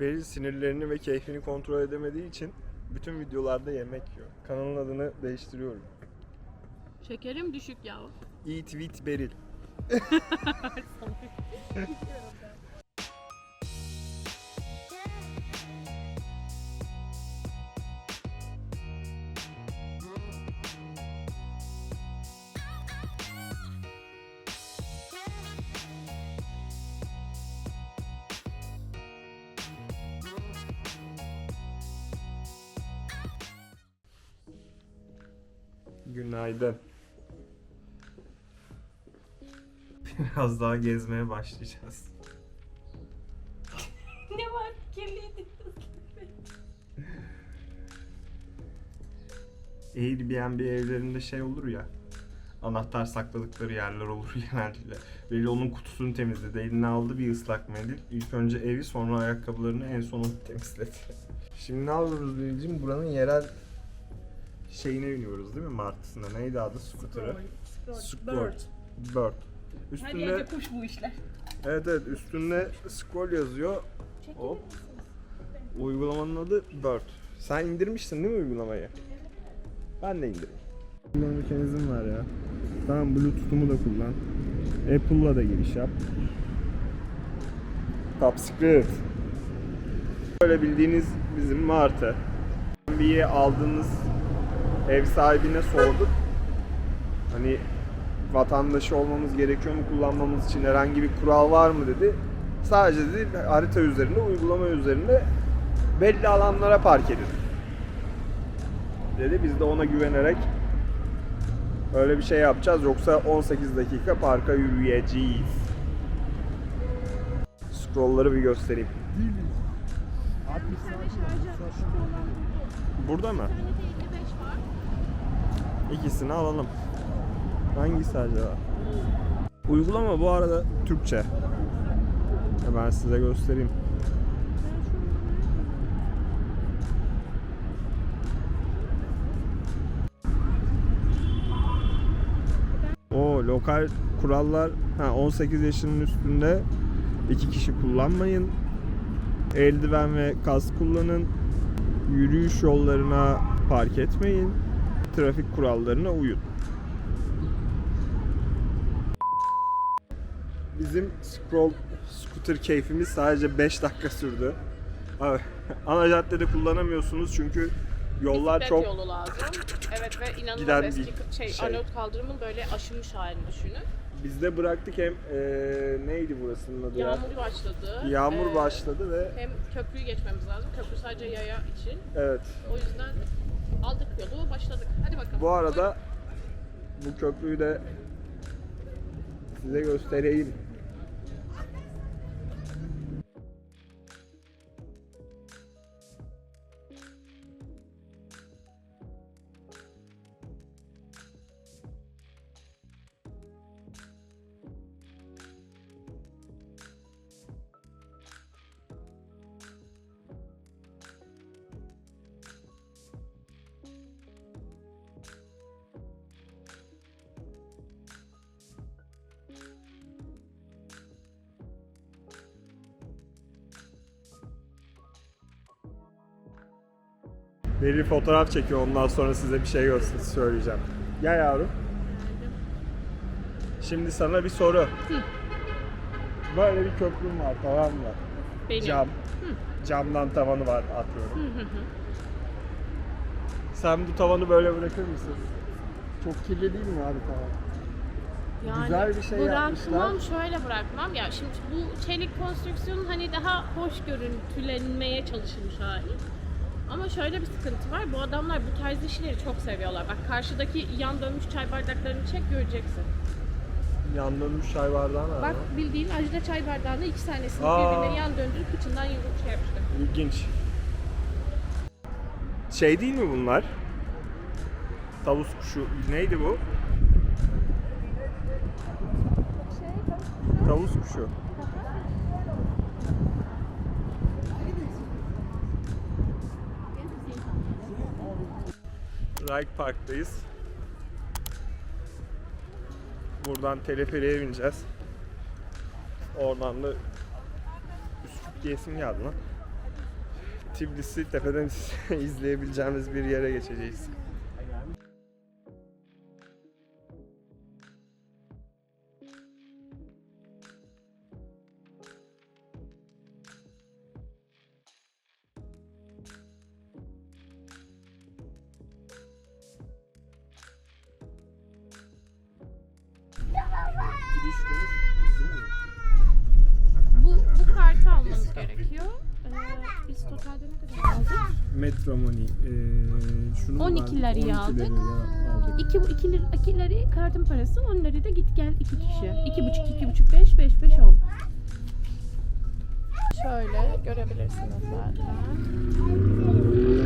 Beril sinirlerini ve keyfini kontrol edemediği için bütün videolarda yemek yiyor. Kanalın adını değiştiriyorum. Şekerim düşük ya. Eat with Beril. Biraz daha gezmeye başlayacağız. ne var? Kirliydi. Airbnb evlerinde şey olur ya. Anahtar sakladıkları yerler olur genellikle. Belli onun kutusunu temizledi. Eline aldı bir ıslak mendil. İlk önce evi sonra ayakkabılarını en son onu temizledi. Şimdi ne yapıyoruz Beril'cim? Buranın yerel şeyine iniyoruz değil mi martısına? Neydi adı? Scooter'ı? Scroll. Bird. Üstünde yerde kuş bu işler. Evet evet üstünde scroll yazıyor. Hop. Uygulamanın adı Bird. Sen indirmiştin değil mi uygulamayı? Ben de indirdim. Kullanım mekanizm var ya. Tamam Bluetooth'umu da kullan. Apple'la da giriş yap. Top secret. Böyle bildiğiniz bizim Martı. Bir aldığınız ev sahibine sorduk. Hani vatandaşı olmamız gerekiyor mu kullanmamız için herhangi bir kural var mı dedi. Sadece dedi harita üzerinde, uygulama üzerinde belli alanlara park edin. Dedi biz de ona güvenerek öyle bir şey yapacağız yoksa 18 dakika parka yürüyeceğiz. Scrollları bir göstereyim. Burada mı? İkisini alalım. Hangisi acaba? Uygulama bu arada Türkçe. Hemen size göstereyim. O lokal kurallar ha 18 yaşının üstünde iki kişi kullanmayın. Eldiven ve kask kullanın. Yürüyüş yollarına park etmeyin. Trafik kurallarına uyun. Bizim scroll scooter keyfimiz sadece 5 dakika sürdü. Abi, Ana caddede kullanamıyorsunuz çünkü yollar Bisiklet çok yolu lazım. Evet ve inanılmaz Giden eski bir şey, şey. Arnavut kaldırımın böyle aşınmış halini düşünün. Bizde bıraktık hem eee, neydi burasının adı ya? Yağmur başladı. Yağmur Ee, başladı ve Hem köprüyü geçmemiz lazım. Köprü sadece yaya için. evet. O yüzden aldık yolu başladık. Hadi bakalım. Bu arada bu köprüyü de size göstereyim. Beril fotoğraf çekiyor ondan sonra size bir şey göster söyleyeceğim. Gel yavrum. Şimdi sana bir soru. Böyle bir köprüm var tamam mı? Benim. Cam. Camdan tavanı var atıyorum. Sen bu tavanı böyle bırakır mısın? Çok kirli değil mi abi tavan? Yani Güzel bir şey bırakmam yapmışlar. şöyle bırakmam ya şimdi bu çelik konstrüksiyonun hani daha hoş görüntülenmeye çalışılmış hali. Ama şöyle bir sıkıntı var. Bu adamlar bu tarz işleri çok seviyorlar. Bak karşıdaki yan dönmüş çay bardaklarını çek göreceksin. Yan dönmüş çay bardağı ne? Bak bildiğin ajda çay bardağını iki tanesini Aa. birbirine yan döndürüp kıçından yumruk şey yapmışlar. İlginç. Şey değil mi bunlar? Tavus kuşu. Neydi bu? Tavus kuşu. Rike Park'tayız. Buradan teleferiğe bineceğiz. Oradan da Üsküp diyesim geldi lan. Tbilisi tepeden izleyebileceğimiz bir yere geçeceğiz. Money. Ee, şunu 12 ben- liraya 12 aldık. aldık. 2 2 lir, iki lirayı kartın parası, 10 lirayı da git gel iki kişi. 2,5 2,5 5 5 5 10. Şöyle görebilirsiniz zaten.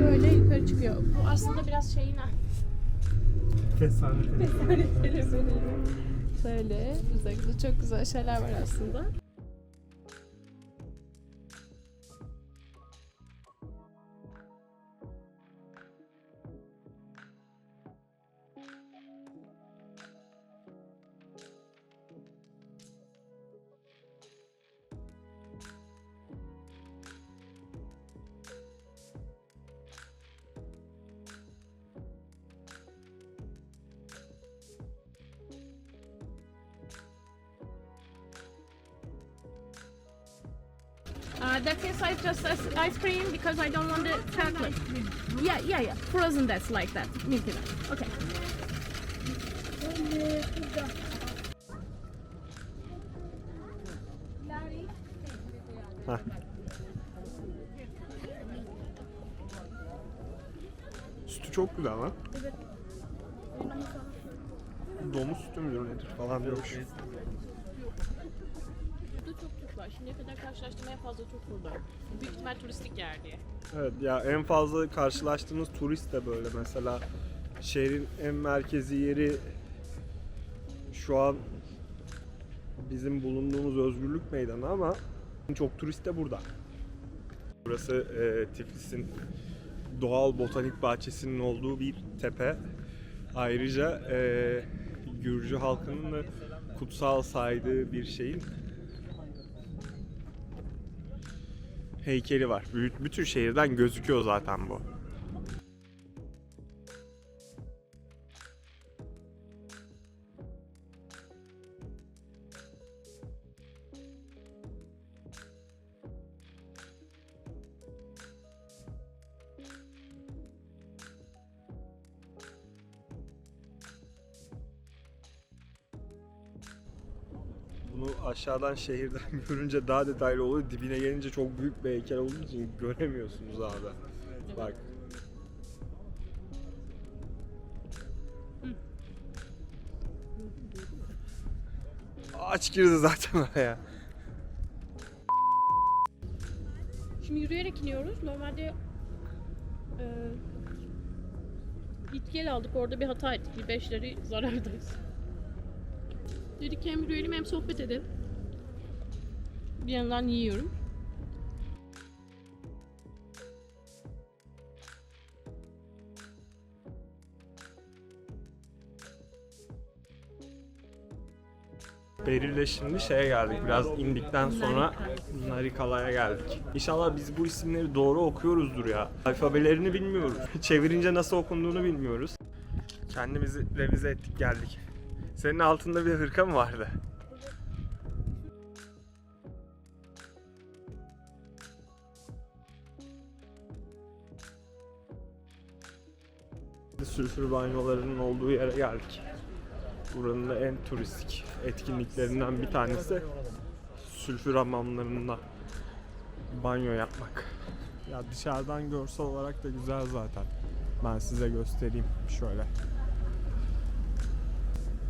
Böyle yukarı çıkıyor. Bu aslında biraz şeyin ha. Kesane. Şöyle uzakta çok güzel şeyler var aslında. Uh, that is I just as ice cream because I don't want the chocolate. Yeah, yeah, yeah. Frozen that's like that. Milky Way. Okay. Heh. Sütü çok güzel lan. Evet. Domuz sütü müdür nedir falan diyormuş. Şimdiye kadar karşılaştığım en fazla Türk burada. Büyük ihtimal turistik yer diye. Evet ya en fazla karşılaştığımız turist de böyle mesela şehrin en merkezi yeri şu an bizim bulunduğumuz Özgürlük Meydanı ama çok turist de burada. Burası e, Tiflis'in doğal botanik bahçesinin olduğu bir tepe. Ayrıca e, Gürcü halkının da kutsal saydığı bir şeyin heykeli var. Bü- Bütün şehirden gözüküyor zaten bu. Aşağıdan şehirden görünce daha detaylı oluyor. Dibine gelince çok büyük bir heykel olduğu için göremiyorsunuz abi. Bak. Aç girdi zaten oraya. Şimdi yürüyerek iniyoruz. Normalde e, git gel aldık. Orada bir hata ettik. Bir beşleri zarardayız. Dedik hem yürüyelim hem sohbet edelim. Bir yandan yiyorum. Beril'le şimdi şeye geldik. Biraz indikten sonra Narikala'ya geldik. İnşallah biz bu isimleri doğru okuyoruzdur ya. Alfabelerini bilmiyoruz. Çevirince nasıl okunduğunu bilmiyoruz. Kendimizi revize ettik geldik. Senin altında bir hırka mı vardı? Sülfür banyolarının olduğu yere geldik. Buranın en turistik etkinliklerinden bir tanesi sülfür hamamlarında banyo yapmak. Ya dışarıdan görsel olarak da güzel zaten. Ben size göstereyim şöyle.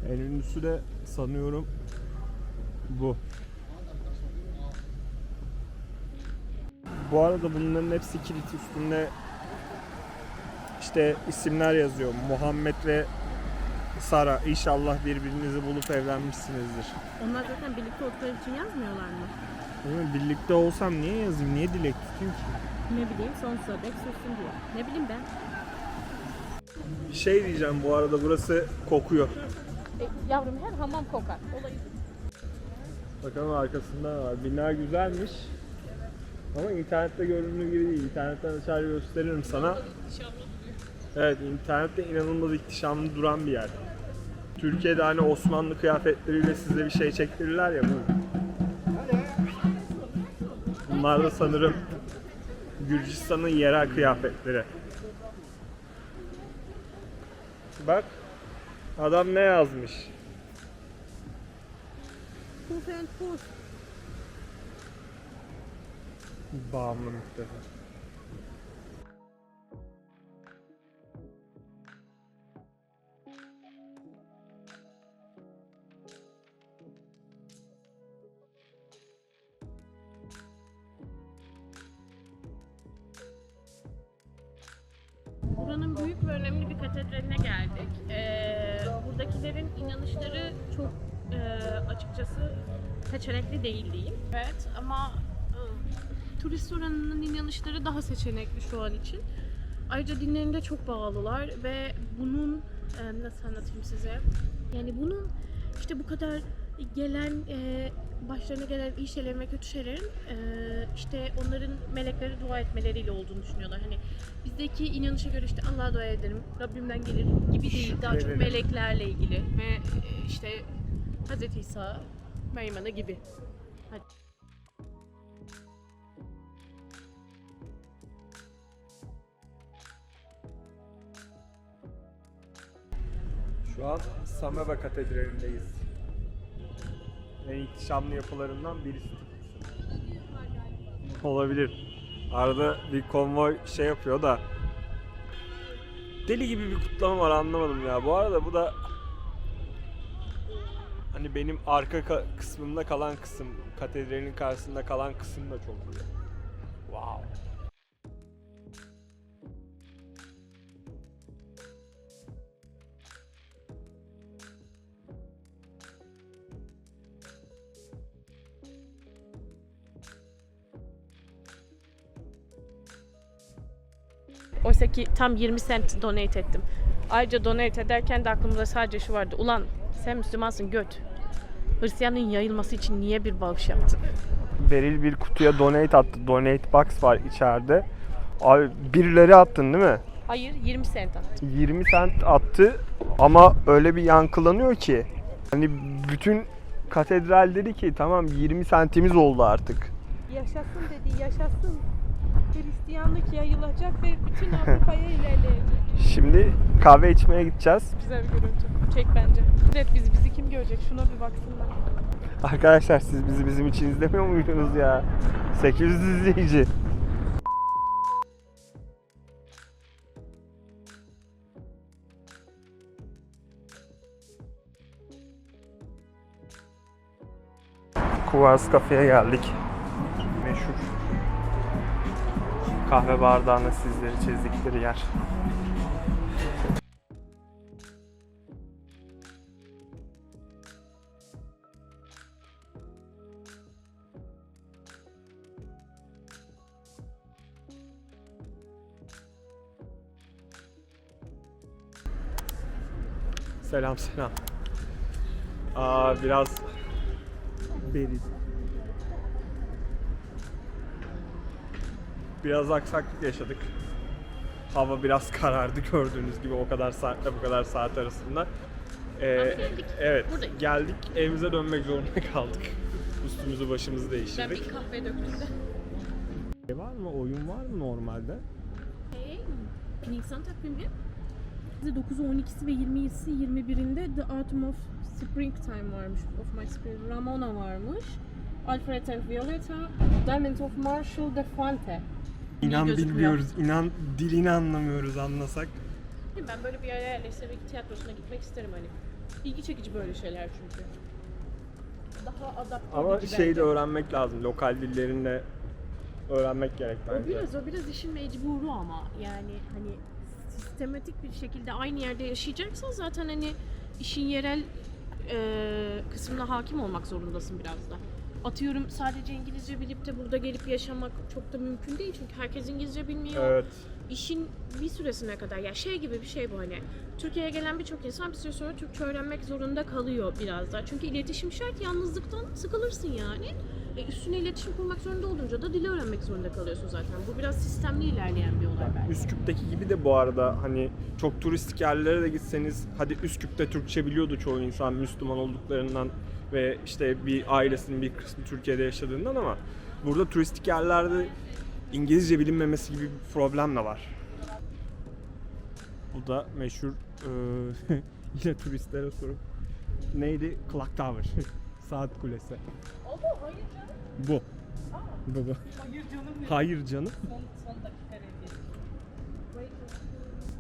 En ünlüsü de sanıyorum bu. Bu arada bunların hepsi kilit üstünde işte isimler yazıyor. Muhammed ve Sara inşallah birbirinizi bulup evlenmişsinizdir. Onlar zaten birlikte oldukları için yazmıyorlar mı? Oğlum birlikte olsam niye yazayım? Niye dilek tutayım ki? Ne bileyim sonsuza dek sürsün diyor. Ne bileyim ben. Şey diyeceğim bu arada burası kokuyor. E, yavrum her hamam kokar. Olayı Bakalım arkasında var. Bina güzelmiş. Ama internette göründüğü gibi değil. İnternetten açar gösteririm sana. Evet, internette inanılmaz ihtişamlı duran bir yer. Türkiye'de hani Osmanlı kıyafetleriyle size bir şey çektirirler ya bu. Bunlar da sanırım Gürcistan'ın yerel kıyafetleri. Bak adam ne yazmış? Bağımlı müfteri. Buranın büyük ve önemli bir katedraline geldik. Ee, buradakilerin inanışları çok e, açıkçası seçenekli değil diyeyim. Evet ama e, turist oranının inanışları daha seçenekli şu an için. Ayrıca dinlerine çok bağlılar ve bunun e, nasıl anlatayım size? Yani bunun işte bu kadar gelen e, başlarına gelen iyi şeylerin ve kötü şeylerin e, işte onların melekleri dua etmeleriyle olduğunu düşünüyorlar. Hani bizdeki inanışa göre işte Allah'a dua ederim, Rabbimden gelir gibi değil. Daha çok meleklerle ilgili ve e, işte Hz. İsa, Meryem Ana gibi. Hadi. Şu an Sameva Katedrali'ndeyiz. En ihtişamlı yapılarından birisi. Olabilir. Arada bir konvoy şey yapıyor da deli gibi bir kutlama var anlamadım ya. Bu arada bu da hani benim arka ka- kısmımda kalan kısım, katedralin karşısında kalan kısım da çok iyi. Wow. Oysa ki tam 20 cent donate ettim. Ayrıca donate ederken de aklımda sadece şu vardı. Ulan sen Müslümansın göt. Hristiyanlığın yayılması için niye bir bağış yaptın? Beril bir kutuya donate attı. Donate box var içeride. Abi birileri attın değil mi? Hayır 20 cent attı. 20 cent attı ama öyle bir yankılanıyor ki. Hani bütün katedral dedi ki tamam 20 sentimiz oldu artık. Yaşasın dedi yaşasın. Hristiyanlık yayılacak ve bütün Avrupa'ya ilerleyecek. Şimdi kahve içmeye gideceğiz. Güzel bir görüntü. Çek bence. Evet biz bizi kim görecek? Şuna bir baksınlar. Arkadaşlar siz bizi bizim için izlemiyor muydunuz ya? 800 izleyici. Kuvars kafeye geldik. Kahve bardağına sizleri çizdikleri yer. Selam selam. Aa biraz beril. Biraz aksaklık yaşadık. Hava biraz karardı gördüğünüz gibi o kadar saatle bu kadar saat arasında. Ee, geldik. Evet Buradayız. geldik evimize dönmek zorunda kaldık. Üstümüzü başımızı Ben değiştirdik. bir kahve döktüm de. Şey var mı? Oyun var mı normalde? Hey, Nisan takvimi. 9'u 12'si ve 20'si 21'inde The Autumn of Springtime varmış. Of My Spring. Ramona varmış. Alfred and Violeta. Diamond of Marshall de Fuente. İnan gözükmüyor. bilmiyoruz. inan dilini anlamıyoruz anlasak. Ben böyle bir yere yerleştirmek tiyatrosuna gitmek isterim hani. İlgi çekici böyle şeyler çünkü. Daha adapte Ama edici şey de bence. öğrenmek lazım. Lokal dillerini de öğrenmek gerek O bence. biraz o biraz işin mecburu ama yani hani sistematik bir şekilde aynı yerde yaşayacaksan zaten hani işin yerel e, kısmına hakim olmak zorundasın biraz da. Atıyorum sadece İngilizce bilip de burada gelip yaşamak çok da mümkün değil çünkü herkes İngilizce bilmiyor. Evet. İşin bir süresine kadar ya şey gibi bir şey bu hani Türkiye'ye gelen birçok insan bir süre sonra Türkçe öğrenmek zorunda kalıyor biraz da. Çünkü iletişim şart yalnızlıktan sıkılırsın yani. E, üstüne iletişim kurmak zorunda olunca da dili öğrenmek zorunda kalıyorsun zaten. Bu biraz sistemli ilerleyen bir olay bence. Üsküp'teki gibi de bu arada hani çok turistik yerlere de gitseniz hadi Üsküp'te Türkçe biliyordu çoğu insan Müslüman olduklarından ve işte bir ailesinin bir kısmı Türkiye'de yaşadığından ama burada turistik yerlerde İngilizce bilinmemesi gibi bir problem de var. Bu da meşhur eee, yine turistlere sorup neydi? Clock Tower. Saat kulesi. Ama hayır canım. Bu. Bu bu. Hayır canım ya. Hayır canım. Son, son dakika review.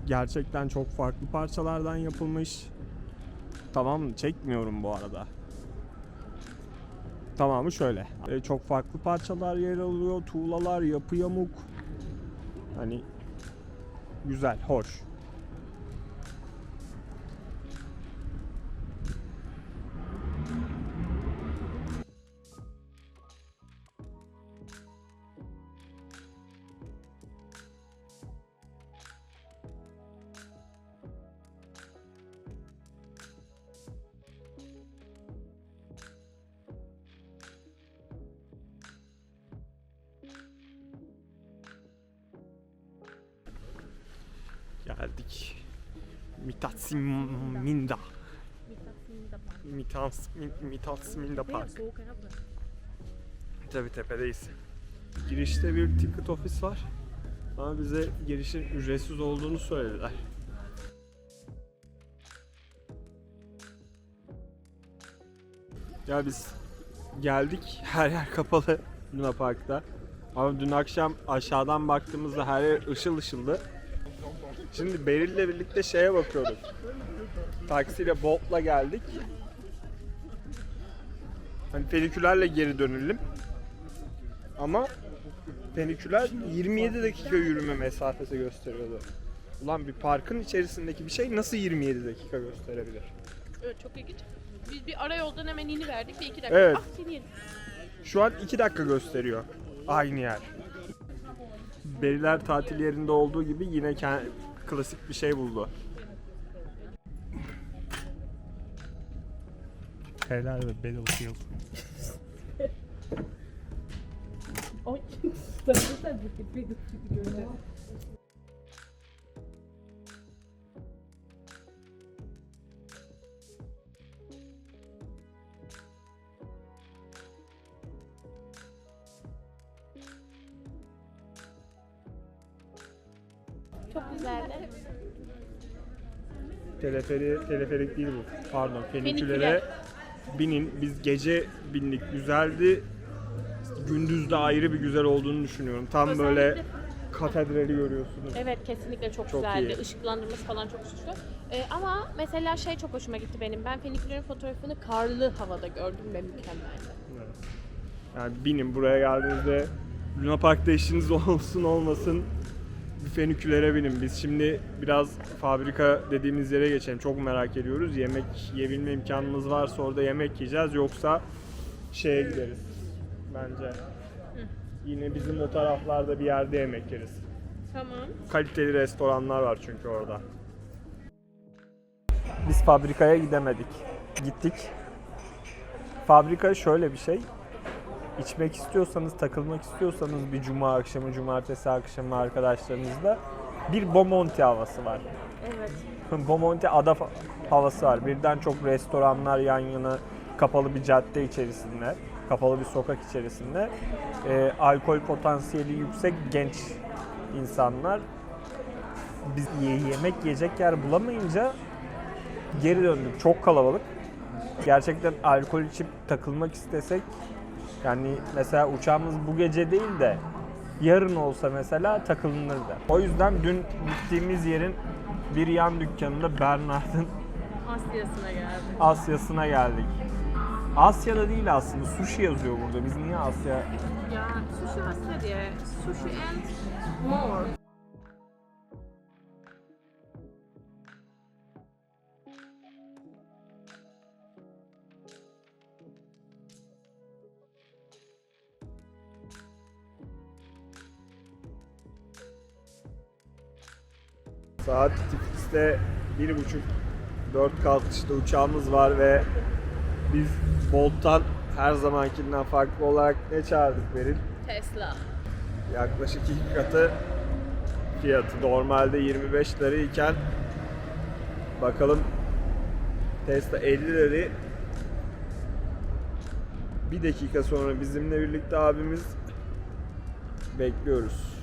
Gerçekten çok farklı parçalardan yapılmış. Tamam? Çekmiyorum bu arada. Tamamı şöyle. E, çok farklı parçalar yer alıyor. Tuğlalar, yapı yamuk. Hani güzel, hoş. Geldik. Mitatsimminda. Mitats, Mitatsimminda Park. soğuk ayakla. Tabii tepedeyiz. Girişte bir ticket ofis var. Ama bize girişin ücretsiz olduğunu söylediler. Ya biz geldik. Her yer kapalı Luna Park'ta. Ama dün akşam aşağıdan baktığımızda her yer ışıl ışıldı. Şimdi Beril'le birlikte şeye bakıyoruz. Taksiyle Bolt'la geldik. Hani fenikülerle geri dönelim. Ama feniküler 27 dakika yürüme mesafesi gösteriyordu. Ulan bir parkın içerisindeki bir şey nasıl 27 dakika gösterebilir? Evet çok ilginç. Biz bir ara yoldan hemen ini verdik ve iki dakika. Evet. Ah seni yedim. Şu an 2 dakika gösteriyor. Aynı yer. Beriler tatil yerinde olduğu gibi yine ke- klasik bir şey buldu. Helal ve Battlefield. Ay. Sen bir gibi görünüyor. Güzeldi. Teleferi, teleferik değil bu. Pardon, fenikülere Feniküler. binin. Biz gece bindik, güzeldi. Gündüz de ayrı bir güzel olduğunu düşünüyorum. Tam Özellikle- böyle katedrali görüyorsunuz. Evet kesinlikle çok, Çok güzeldi. iyi. Işıklandırması falan çok süslü. Ee, ama mesela şey çok hoşuma gitti benim. Ben fenikülerin fotoğrafını karlı havada gördüm ve mükemmeldi. Evet. Yani binin buraya geldiğinizde Luna Park'ta işiniz olsun olmasın fenikülere binin. Biz şimdi biraz fabrika dediğimiz yere geçelim. Çok merak ediyoruz. Yemek yiyebilme imkanımız varsa orada yemek yiyeceğiz. Yoksa şeye gideriz bence. Yine bizim o taraflarda bir yerde yemek yeriz. Tamam. Kaliteli restoranlar var çünkü orada. Biz fabrikaya gidemedik. Gittik. Fabrika şöyle bir şey. İçmek istiyorsanız, takılmak istiyorsanız bir cuma akşamı, cumartesi akşamı arkadaşlarınızla bir Bomonti havası var. Evet. Bomonti ada havası var. Birden çok restoranlar yan yana kapalı bir cadde içerisinde, kapalı bir sokak içerisinde. Ee, alkol potansiyeli yüksek genç insanlar biz ye- yemek yiyecek yer bulamayınca geri döndük. Çok kalabalık. Gerçekten alkol içip takılmak istesek yani mesela uçağımız bu gece değil de yarın olsa mesela takılınırdı. O yüzden dün gittiğimiz yerin bir yan dükkanında Bernard'ın Asya'sına geldim. Asya'sına geldik. Asya'da değil aslında. Sushi yazıyor burada. Biz niye Asya? Ya sushi Asya diye. Sushi and more. Saat Tiflis'te bir buçuk dört kalkışta uçağımız var ve biz Bolt'tan her zamankinden farklı olarak ne çağırdık Beril? Tesla. Yaklaşık iki katı fiyatı. Normalde 25 lira iken bakalım Tesla 50 lirayı bir dakika sonra bizimle birlikte abimiz bekliyoruz.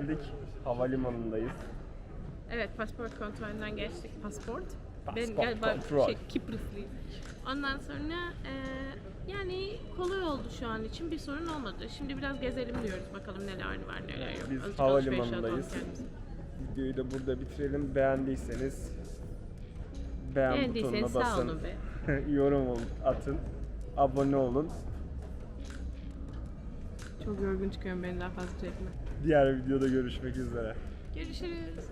Geldik. Havalimanındayız. Evet pasport kontrolünden geçtik. Pasport. ben galiba kontrol. şey Kıbrıslıyım. Ondan sonra e, yani kolay oldu şu an için bir sorun olmadı. Şimdi biraz gezelim diyoruz bakalım neler var neler yok. Biz Azıcık alışveriş havalimanındayız. yapalım kendimize. Videoyu da burada bitirelim. Beğendiyseniz beğen Beğendiyseniz butonuna sağ basın. olun be. Yorum olun, atın. Abone olun. Çok yorgun çıkıyorum beni daha fazla çekme. Diğer videoda görüşmek üzere. Görüşürüz.